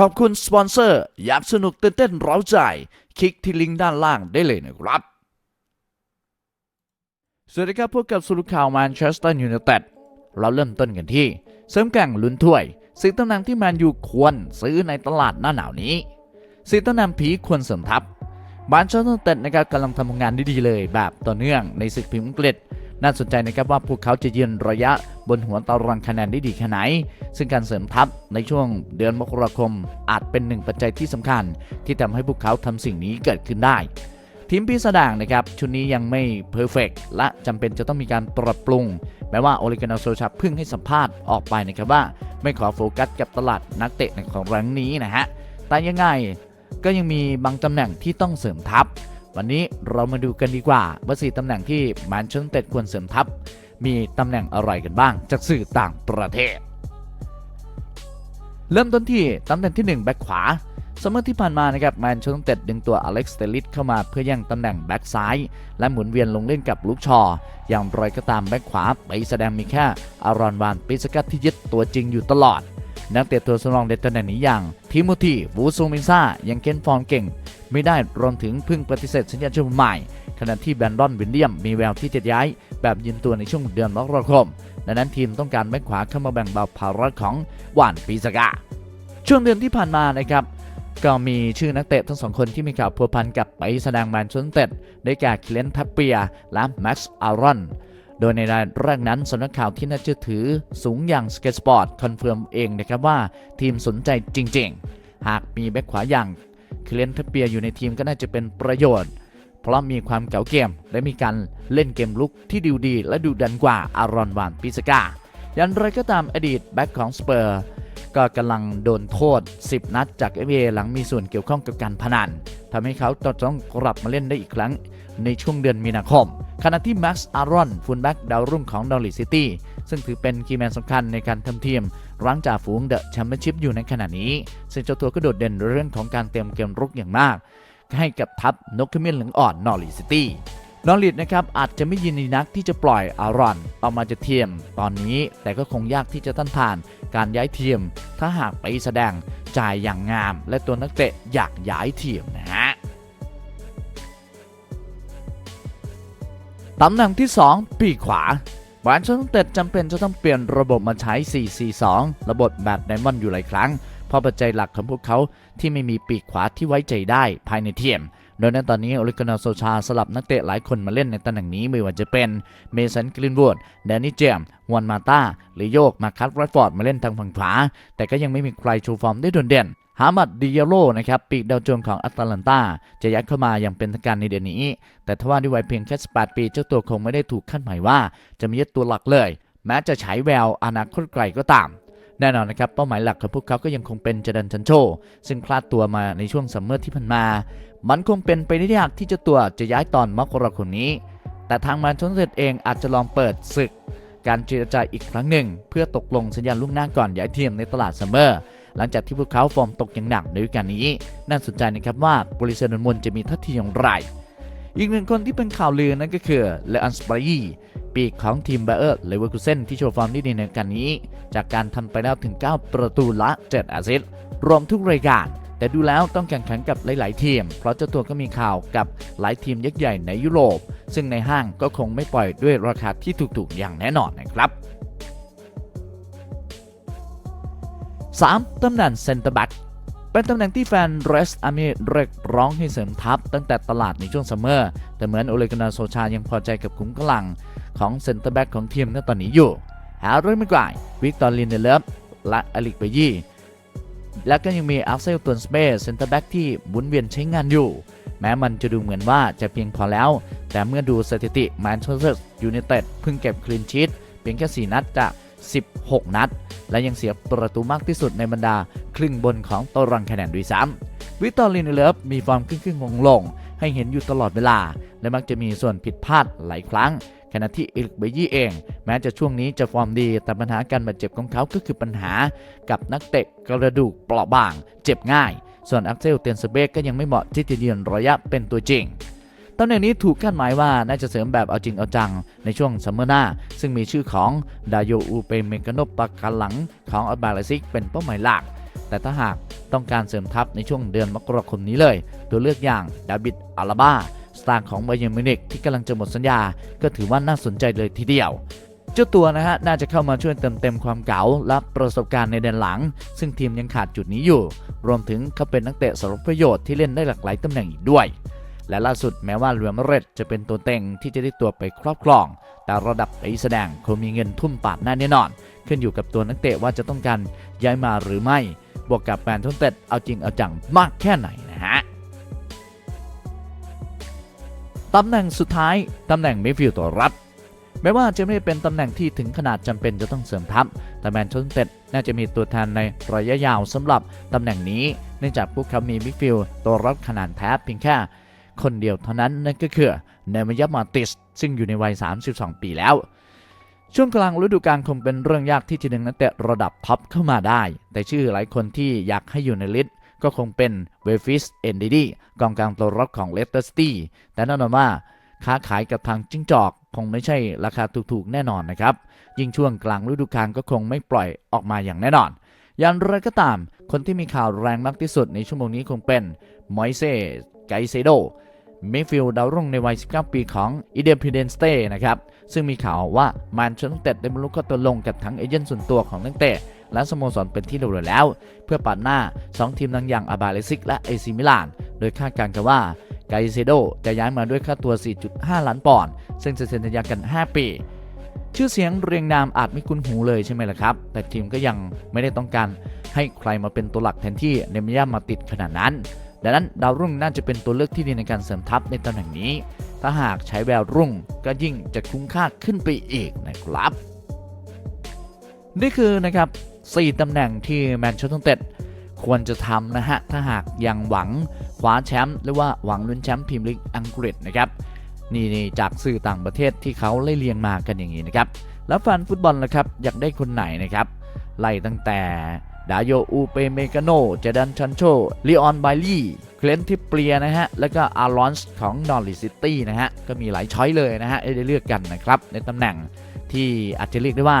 ขอบคุณสปอนเซอร์อยากสนุกตื่นเต้นเร้าใจ คลิกที่ลิงก์ด้านล่างได้เลยนะครับ สวัสดีครับพบกับสรุข่าวแมนเชสเตอร์ยูไนเต็ดเราเริ่มต้นกันที่ เสริมแก่งลุ้นถ้วยซื้อตำแหน่งที่แมนยูควรซื้อในตลาดหน้าหนาวนี้ซื้อตำแหน่งผีควรเสริมทัพบานเชสเตอร์เต็ดนะครับกำลังทำงานได้ดีเลยแบบต่อเนื่องในศึกพรีเมียร์อังกฤษ น่าสนใจนะครับว่าพวกเขาจะยืนระยะบนหัวตารางคะแนนได้ดีแค่ไหน ซึ่งการเสริมทัพในช่วงเดือนมกราคม อาจเป็นหนึ่งปัจจัยที่สำคัญ ที่ทำให้พวกเขาทำสิ่งนี้เกิดขึ้นได้ ทีมปีศาจด่างนะครับ ชุดนี้ยังไม่เพอร์เฟกและจำเป็นจะต้องมีการปรับปรุง แม้ว่าโอลิกานาโซชาเพิ่งให้สัมภาษณ์ออกไปนะครับว่า ไม่ขอโฟกัสกับตลาดนักเตะในของรังนี้นะฮะแต่ยังไงก็ยังมีบางตำแหน่งที่ต้องเสริมทัพ วันนี้เรามาดูกันดีกว่าว่าสี่ตำแหน่งที่แมนเชสเตอร์ควรเสริมทัพ มีตำแหน่งอะไรกันบ้าง จากสื่อต่างประเทศ เริ่มต้นที่ตำแหน่งที่ 1 แบ็คขวาสมมติที่ผ่านมานะครับแมนเชสเตอร์ดึงตัวอเล็กซ์เตลิสเข้ามาเพื่อแย่งตำแหน่งแบ็คซ้าย และหมุนเวียนลงเล่นกับลูกชอ อย่างไรก็ตามแบ็คขวาไปแสดงมีแค่อารอนวานปิสกัตที่ยึดตัวจริงอยู่ตลอด นักเตะตัวสำรองในตำแหน่งนี้อย่างทิโมธีวูซูมิซ่ายังเค้นฟอร์มเก่ง ไม่ได้รวมถึงเพึ่งปฏิเสธสัญญาชื่อมใหม่ขณะที่แบรนดอนวินเลียมมีแววที่จะย้าย แบบยืนตัวในช่วงเดือนมกราคมดังนั้นทีมต้องการแบ็คขวาเข้ามาแบ่งเบาภาระของหวานปีสกาช่วงเดือนที่ผ่านมานะครับก็มีชื่อนักเตะทั้งสองคนที่มีข่าวพัวพันกับไปแสดงแมนเชสเตอร์ได้แก่คิเลนทัปเปียและแม็กซ์อารอน โดยในรายแรกนั้นสำนักข่าวที่น่าเชื่อถือสูงอย่างสเกตสปอร์ตคอนเฟิร์มเองนะครับว่าทีมสนใจจริงๆ หากมีแบ็คขวาอย่างเคเลนทัปเปียอยู่ในทีมก็น่าจะเป็นประโยชน์ เพราะมีความเก่าเกม และมีการเล่นเกมลุกที่ดูดี และดูดันกว่าอารอนวานปิสกายันไรก็ตามอดีตแบ็คของสเปอร์ก็กำลังโดนโทษ 10 นัดจาก FA หลังมีส่วนเกี่ยวข้องกับการพนันทำให้เขาต้องกลับมาเล่นได้อีกครั้งในช่วงเดือนมีนาคม ขณะที่แม็กซ์อารอนฟูลแบ็กดาวรุ่งของดอลลิซิตี้ซึ่งถือเป็นคีย์แมนสำคัญในการทำทีมรั้งจ่าฝูงเดอะแชมเปี้ยนชิพอยู่ในขณะนี้ ซึ่งเจ้าตัวก็โดดเด่นเรื่องของการเตรียมเกมรุกอย่างมาก ให้กับทัพนกขมิ้นเหลืองอ่อนนอริซิตี้นอริดนะครับอาจจะไม่ยินดีนักที่จะปล่อยอารอนออกมาจากทียม ตอนนี้แต่ก็คงยากที่จะต้านทาน การย้ายเทียม ถ้าหากไปแสดงจ่ายอย่างงาม และตัวนักเตะอยากย้ายเทียมนะฮะ ตำแหน่งที่ 2 ปีกขวาบานเชสเตอร์จำเป็นจะต้องเปลี่ยนระบบมาใช้ 4-4-2 ระบบแบบไดมอนด์อยู่หลายครั้ง เพราะปัจจัยหลักของพวกเขาที่ไม่มีปีกขวาที่ไว้ใจได้ภายในเทียม โดยในตอนนี้โอลิกานาโซชาสลับนักเตะหลายคนมาเล่นในตำแหน่งนี้ไม่ว่าจะเป็นเมสันกลินวูดแดนนี่เจมวอนมาตาหรือโยกมาคัตแรดฟอร์ดมาเล่นทางฝั่งขวาแต่ก็ยังไม่มีใครโชว์ฟอร์มได้โดดเด่น ฮามัดดิเยโรนะครับปีกดาวจงของแอตแลนตาจะย้ายเข้ามาอย่างเป็นทางการในเดือนนี้ แต่ทว่าด้วยวัยเพียงแค่18ปี เจ้าตัวคงไม่ได้ถูกคาดหมายว่า จะมีตัวหลักเลย แม้จะฉายแววอนาคตไกลก็ตาม แน่นอนนะครับ เป้าหมายหลักของพวกเขาก็ยังคงเป็นเจดันชันโช ซึ่งคลาดตัวมาในช่วงซัมเมอร์ที่ผ่านมา มันคงเป็นไปได้ยากที่เจ้าตัวจะย้ายตอนมกราคมนี้ แต่ทางแมนเชสเตอร์เองอาจจะลองเปิดศึกการเจรจาอีกครั้งหนึ่ง เพื่อตกลงสัญญาล่วงหน้าก่อนย้ายทีมในตลาดซัมเมอร์ หลังจากที่พวกเขาฟอร์มตกอย่างหนักในฤดูกาลนี้ น่าสนใจนะครับว่าบริษัทนมนจะมีท่าทีอย่างไร อีกหนึ่งคนที่เป็นข่าวลือนั่นก็คือเลอันสปรีปีกของทีมไบเออร์เลเวอร์คูเซนที่โชว์ฟอร์มด้ดีในฤดูการนี้ จากการทำไปแล้วถึง 9 ประตูละ 7 แอสซิสต์รวมทุกรายการ แต่ดูแล้วต้องแข่งขันกับหลาย ๆ ทีม เพราะเจ้าตัวก็มีข่าวกับหลายทีมยักษ์ใหญ่ในยุโรป ซึ่งในห้างก็คงไม่ปล่อยด้วยราคาที่ถูก ๆ อย่างแน่นอนนะครับ 3. ตำแหน่งเซนเตอร์แบ็กเป็นตำแหน่งที่แฟนเรสอามีเรียกร้องให้เสริมทัพตั้งแต่ตลาดในช่วงซัมเมอร์ แต่เหมือนโอเลกานาโซชายังพอใจกับขุมกำลังของเซนเตอร์แบ็กของทีมในตอนนี้อยู่แฮร์รี่ไม่กวายวิกตอร์ลินเดเลฟและอลิกเบยี่และก็ยังมีอัลเซลตันสเปซเซนเตอร์แบ็กที่หมุนเวียนใช้งานอยู่ แม้มันจะดูเหมือนว่าจะเพียงพอแล้ว แต่เมื่อดูสถิติแมนเชสเตอร์ยูไนเต็ดเพิ่งเก็บคลีนชีตเพียงแค่ 4 นัดจาก 16 นัด และยังเสียประตูมากที่สุดในบรรดาครึ่งบนของตารางคะแนนด้วยซ้ำวิตตอร์ลินเลิฟมีฟอร์มขึ้นขึ้นลงลงๆให้เห็นอยู่ตลอดเวลา และมักจะมีส่วนผิดพลาดหลายครั้งขณะที่เอลิกเบยี่เอง แม้จะช่วงนี้จะฟอร์มดี แต่ปัญหาการบาดเจ็บของเขาก็คือปัญหากับนักเตะกระดูกเปราะบาง เจ็บง่าย ส่วนอักเซลเตนสเบกก็ยังไม่เหมาะที่จะยืนระยะเป็นตัวจริง ตำแหน่งนี้ถูกคาดหมายว่าน่าจะเสริมแบบเอาจริงเอาจังในช่วงซัมเมอร์หน้า ซึ่งมีชื่อของดาโยอูเปเมกานโนปากาหลังของอัลบาลซิกเป็นเป้าหมายหลัก แต่ถ้าหากต้องการเสริมทัพในช่วงเดือนมกราคมนี้เลย ตัวเลือกอย่างดาวิดอาราบาสตาร์ของไบเยร์นมินิกที่กำลังจะหมดสัญญา ก็ถือว่าน่าสนใจเลยทีเดียวเจ้าตัวนะฮะ น่าจะเข้ามาช่วยเติมเต็มความเก๋าและประสบการณ์ในแดนหลัง ซึ่งทีมยังขาดจุดนี้อยู่ รวมถึงเขาเป็นนักเตะสรพัดประโยชน์ที่เล่นได้หลากหลายตำแหน่งอีกด้วย และล่าสุดแม้ว่าเรือมเรดจะเป็นตัวเต็งที่จะได้ตัวไปครอบครอง แต่ระดับไอแสดงคงมีเงินทุ่มปาดหน้าแน่นอน ขึ้นอยู่กับตัวนักเตะว่าจะต้องการย้ายมาหรือไม่ บวกกับแมนทุนเต็ดเอาจริงเอาจังมากแค่ไหนนะฮะตำแหน่งสุดท้าย ตำแหน่งมิดฟิลด์ตัวรับแม้ว่าจะไม่เป็นตำแหน่งที่ถึงขนาดจำเป็นจะต้องเสริมทัพ แต่แมนเชสเตอร์น่าจะมีตัวแทนในระยะยาวสำหรับตำแหน่งนี้ เนื่องจากพวกเขามีมิดฟิลด์ตัวรับขนาดแท้เพียงแค่ คนเดียวเท่านั้นนั่นก็คือเนมยามาติสซึ่งอยู่ในวัย 32 ปีแล้ว ช่วงกลางฤดูกาลคงเป็นเรื่องยากที่จะดึงนักเตะระดับท็อปเข้ามาได้ แต่ชื่อหลายคนที่อยากให้อยู่ในลิสต์ก็คงเป็นเวฟิสเอนดีดีกองกลางตัวรับของเลสเตอร์ซิตี้แต่แน่นอนว่าค้าขายกับทางจิ้งจอก คงไม่ใช่ราคาถูกๆแน่นอนนะครับ ยิ่งช่วงกลางฤดูกาลก็คงไม่ปล่อยออกมาอย่างแน่นอน อย่างไรก็ตาม คนที่มีข่าวแรงมากที่สุดในชั่วโมงนี้คงเป็นมอยเซ่ไกเซโด มิดฟิลด์ดาวรุ่งในวัย 19 ปีของอิเดียพิเดนสเต้นะครับ ซึ่งมีข่าวว่าแมนเชสเตอร์ได้บรรลุข้อตกลงกับทั้งเอเจนต์ส่วนตัวของนักเตะและสโมสรเป็นที่เรียบร้อยแล้ว เพื่อปัดหน้า 2 ทีมดังอย่างอาบาเลซิกและเอซิมิลาน โดยคาดการณ์กันว่าไกเซโดจะย้ายมาด้วยค่าตัว 4.5 ล้านปอนด์ซึ่งจะเซ็นสัญญากัน 5 ปีชื่อเสียงเรียงนามอาจไม่คุ้นหูเลยใช่ไหมล่ะครับ แต่ทีมก็ยังไม่ได้ต้องการให้ใครมาเป็นตัวหลักแทนที่เนมยามาติดขนาดนั้น ดังนั้นดาวรุ่งน่าจะเป็นตัวเลือกที่ดีในการเสริมทัพในตำแหน่งนี้ ถ้าหากใช้แววรุ่งก็ยิ่งจะคุ้มค่าขึ้นไปอีกนะครับ นี่คือนะครับ4ตำแหน่งที่แมนเชสเตอร์ยูไนเต็ดควรจะทำนะฮะ ถ้าหากยังหวังคว้าแชมป์หรือว่าหวังลุ้นแชมป์พรีเมียร์ลีกอังกฤษนะครับนี่นี่จากสื่อต่างประเทศที่เขาไล่เรียงมากันอย่างนี้นะครับ แล้วแฟนฟุตบอลนะครับ อยากได้คนไหนนะครับ ไล่ตั้งแต่ ดาโยอูเปเมกาโน เจดันชันโชลีออนไบลี่เคลนทิปเปลียนะฮะ แล้วก็อารอนส์ของนอริซิตี้นะฮะ ก็มีหลายช้อยเลยนะฮะให้ได้เลือกกันนะครับ ในตำแหน่งที่อาจจะเรียกได้ว่า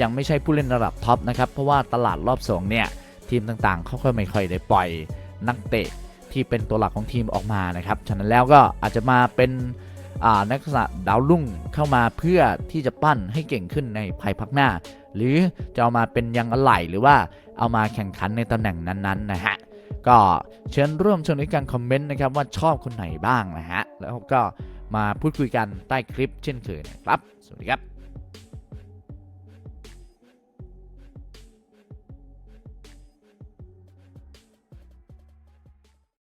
ยังไม่ใช่ผู้เล่นระดับท็อปนะครับ เพราะว่าตลาดรอบสองเนี่ย ทีมต่างๆเขาก็ไม่ค่อยได้ปล่อยนักเตะที่เป็นตัวหลักของทีมออกมานะครับ ฉะนั้นแล้วก็อาจจะมาเป็น นักษะดาวรุ่งเข้ามาเพื่อที่จะปั้นให้เก่งขึ้นในภายภาคหน้า หรือจะเอามาเป็นยังอะไหล่หรือว่าเอามาแข่งขันในตำแหน่งนั้นๆนะฮะก็เชิญร่วมชมในการคอมเมนต์นะครับว่าชอบคนไหนบ้างนะฮะแล้วก็มาพูดคุยกันใต้คลิปเช่นเคยนะครับ สวัสดีครับ